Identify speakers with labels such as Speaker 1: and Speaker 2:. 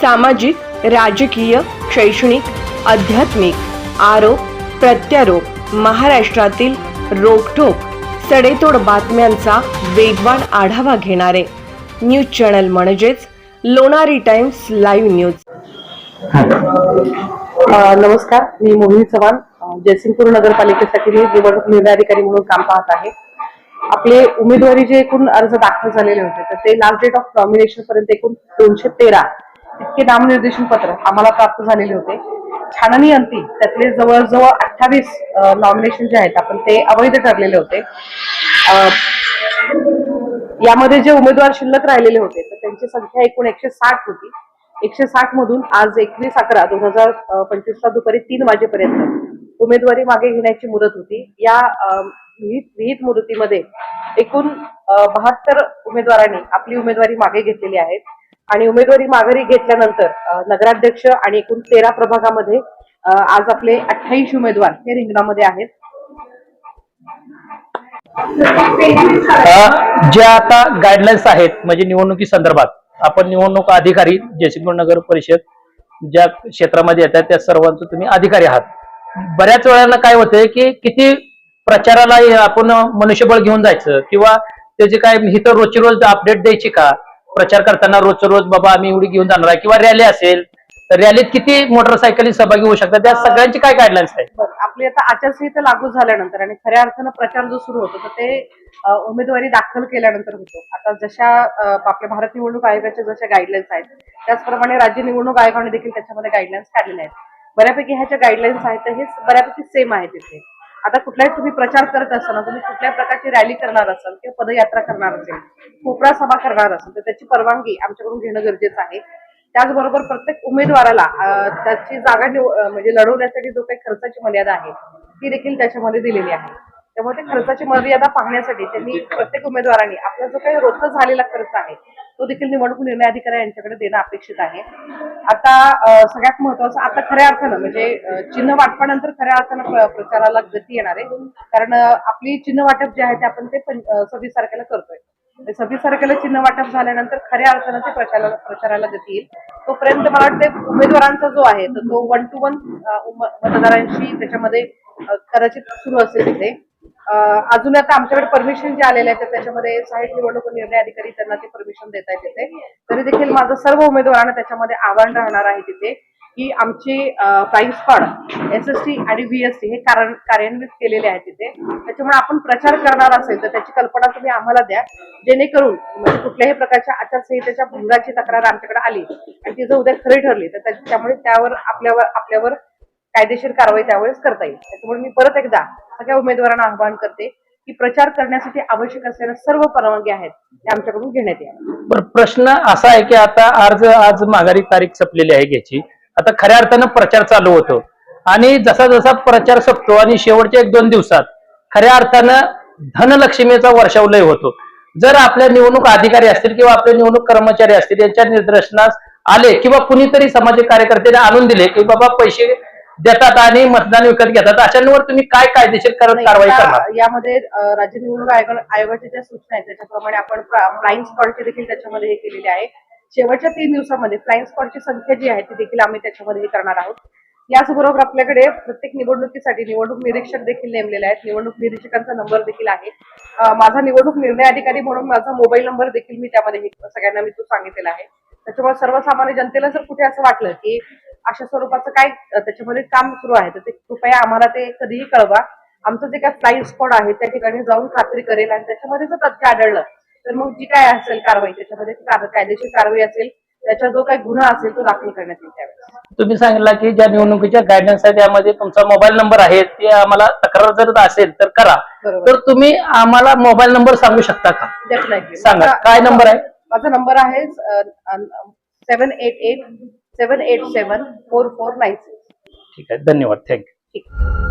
Speaker 1: सामाजिक राजकीय शैक्षणिक आध्यात्मिक आरोप प्रत्यारोप महाराष्ट्रातील रोखोक सडेतोड बातम्यांचा वेगवान आढावा घेणारे न्यूज चॅनल म्हणजेच लोणारी टाइम्स लाईव्ह न्यूज.
Speaker 2: नमस्कार मी मोहिनी चव्हाण. जयसिंगपूर नगरपालिकेसाठी मी निवडणूक निर्णयाधिकारी म्हणून काम पाहत आहे. आपले उमेदवारी जे एकूण अर्ज दाखल झालेले होते तर ते लास्ट डेट ऑफ नॉमिनेशन पर्यंत एकूण दोनशे तेरा इतके नामनिर्देशन पत्र आम्हाला प्राप्त झालेले होते. छाननी अंती त्यातले जवळजवळ अठ्ठावीस नॉमिनेशन जे आहेत आपण ते अवैध ठरलेले होते. यामध्ये जे उमेदवार शिल्लक राहिलेले होते तर त्यांची संख्या एकूण एकशे साठ होती. एकशे साठ मधून आज एकवीस अकरा दोन हजार पंचवीसला दुपारी तीन वाजेपर्यंत उमेदवारी मागे घेण्याची मुदत होती. या विहित मुदतीमध्ये एकूण बहात्तर उमेदवारांनी आपली उमेदवारी मागे घेतलेली आहे आणि उमेदवारी माघारी घेतल्यानंतर नगराध्यक्ष आणि एकूण तेरा प्रभागामध्ये आज आपले अठ्ठावीस उमेदवार हे रिंगणामध्ये आहेत.
Speaker 3: ज्या आता गाईडलाईन्स आहेत म्हणजे निवडणुकी संदर्भात आपण निवडणूक अधिकारी जयसिंगपूर नगर परिषद ज्या क्षेत्रामध्ये येतात त्या सर्वांचं तुम्ही अधिकारी आहात. बऱ्याच वेळाला काय होतंय की किती प्रचाराला आपण मनुष्यबळ घेऊन जायचं किंवा त्याची काय ही तर रोजची रोज अपडेट द्यायची का? प्रचार करताना रोजचं रोज बाबा आम्ही एवढी घेऊन जाणार आहे. किंवा रॅली असेल तर रॅलीत किती मोटरसायकली सहभागी होऊ शकतात? त्या सगळ्यांची काय गाईडलाईन्स आहे
Speaker 2: आपली आता आचारसंहिता लागू झाल्यानंतर आणि खऱ्या अर्थानं प्रचार जो सुरू होतो तर ते उमेदवारी दाखल केल्यानंतर होतो. आता जशा आपल्या भारत निवडणूक आयोगाच्या जशा गाईडलाईन्स आहेत त्याचप्रमाणे राज्य निवडणूक आयोगाने देखील त्याच्यामध्ये गाईडलाईन्स काढलेल्या आहेत. बऱ्यापैकी ह्याच्या गाईडलाईन्स आहेत हे बऱ्यापैकी सेम आहेत तिथे आता कुठलाही तुम्ही प्रचार करत असताना तुम्ही कुठल्या प्रकारची रॅली करणार असाल किंवा पदयात्रा करणार असेल कोपरा सभा करणार असेल तर त्याची परवानगी आमच्याकडून घेणं गरजेचं आहे. त्याचबरोबर प्रत्येक उमेदवाराला त्याची जागा म्हणजे लढवण्यासाठी जो काही खर्चाची मर्यादा आहे ती देखील त्याच्यामध्ये दिलेली आहे. त्यामुळे ते खर्चाची मर्यादा पाहण्यासाठी त्यांनी प्रत्येक उमेदवारांनी आपला जो काही रोजचा झालेला खर्च आहे तो देखील निवडणूक निर्णय अधिकारी यांच्याकडे देणं अपेक्षित आहे. आता सगळ्यात महत्वाचं आता खऱ्या अर्थानं म्हणजे चिन्ह वाटपानंतर खऱ्या अर्थानं प्रचाराला गती येणार आहे. कारण आपली चिन्ह वाटप जे आहे ते आपण ते सव्वीस तारखेला करतोय. सव्वीस तारखेला चिन्ह वाटप झाल्यानंतर खऱ्या अर्थानं ते प्रचाराला प्रचाराला गती येईल. तोपर्यंत मला वाटतं उमेदवारांचा जो आहे तर तो वन टू वन मतदारांशी त्याच्यामध्ये कदाचित सुरू असेल तिथे. अजून आता आमच्याकडे परमिशन जे आलेले आहे त्याच्यामध्ये साहेब निवडणूक निर्णय अधिकारी त्यांना ते परमिशन देत आहेत तिथे. तरी देखील माझं सर्व उमेदवारांना त्याच्यामध्ये आव्हान राहणार आहे तिथे की आमचे flying squad S S T आणि बीएससी हे कारण कार्यान्वित केलेले आहेत तिथे. त्याच्यामुळे आपण प्रचार करणार असेल तर त्याची कल्पना तुम्ही आम्हाला द्या. जेणेकरून म्हणजे कुठल्याही प्रकारच्या आचारसंहितेच्या भंगाची तक्रार आमच्याकडे आली आणि ती जर उद्या खरी ठरली तर त्याच्यामुळे त्यावर आपल्यावर आपल्यावर कायदेशीर कारवाई त्यावेळेस करता येईल. त्याच्यामुळे मी परत एकदा सगळ्या उमेदवारांना आवाहन करते की प्रचार करण्यासाठी आवश्यक असलेल्या सर्व परवानगी आहेत त्या आमच्याकडून घेण्यात याव्या
Speaker 3: प्रश्न असा आहे की आता अर्ज आज माघारी तारीख संपलेली आहे घ्यायची. आता खऱ्या अर्थानं प्रचार चालू होतो. आणि जसा जसा प्रचार संपतो आणि शेवटच्या एक दोन दिवसात खऱ्या अर्थानं धनलक्ष्मीचा वर्षावलय होतो. जर आपल्या निवडणूक अधिकारी असतील किंवा आपले निवडणूक कर्मचारी असतील यांच्या निदर्शनास आले किंवा कुणीतरी सामाजिक कार्यकर्त्याने आणून दिले की बाबा पैसे देतात आणि मतदान विकत घेतात. अशांवर तुम्ही काय कायदेशीर कर- कारवाई करणार?
Speaker 2: यामध्ये राज्य निवडणूक आयोग आयोगाच्या ज्या सूचना आहेत त्याच्याप्रमाणे आपण फ्लाईंग स्पॉटची देखील त्याच्यामध्ये हे केलेली आहे. शेवटच्या तीन दिवसामध्ये फ्लाईंग स्पॉटची संख्या जी आहे ती देखील आम्ही त्याच्यामध्ये हे करणार आहोत. याचबरोबर आपल्याकडे प्रत्येक निवडणुकीसाठी निवडणूक निरीक्षक देखील नेमलेले आहेत. निवडणूक निरीक्षकांचा नंबर देखील आहे. माझा निवडणूक निर्णय अधिकारी म्हणून माझा मोबाईल नंबर देखील मी त्यामध्ये सगळ्यांना मी तो सांगितलेला आहे. त्याच्यामुळे सर्वसामान्य जनतेला जर कुठे असं वाटलं की अशा स्वरूपाचं काय त्याच्यामध्ये काम सुरू आहे तर ते कृपया आम्हाला ते कधीही कळवा आमचं जे काय फ्लाईंग स्पॉट आहे त्या ठिकाणी जाऊन खात्री करेल आणि त्याच्यामध्ये जर तथ्य आढळलं तर मग जी काय असेल कारवाई त्याच्यामध्ये कायदेशीर कारवाई असेल त्याचा जो काही गुन्हा असेल तो दाखल करण्यात येईल त्यावेळेस
Speaker 3: तुम्ही सांगितलं की ज्या निवडणुकीच्या गायडन्स आहे त्यामध्ये तुमचा मोबाईल नंबर आहे ते आम्हाला तक्रार जर असेल तर करा. तर तुम्ही आम्हाला मोबाईल नंबर सांगू शकता का सांगा. काय number आहे?
Speaker 2: माझा नंबर आहे seven eight eight seven eight seven four four nine six
Speaker 3: ठीक आहे धन्यवाद. थँक्यू
Speaker 2: ठीक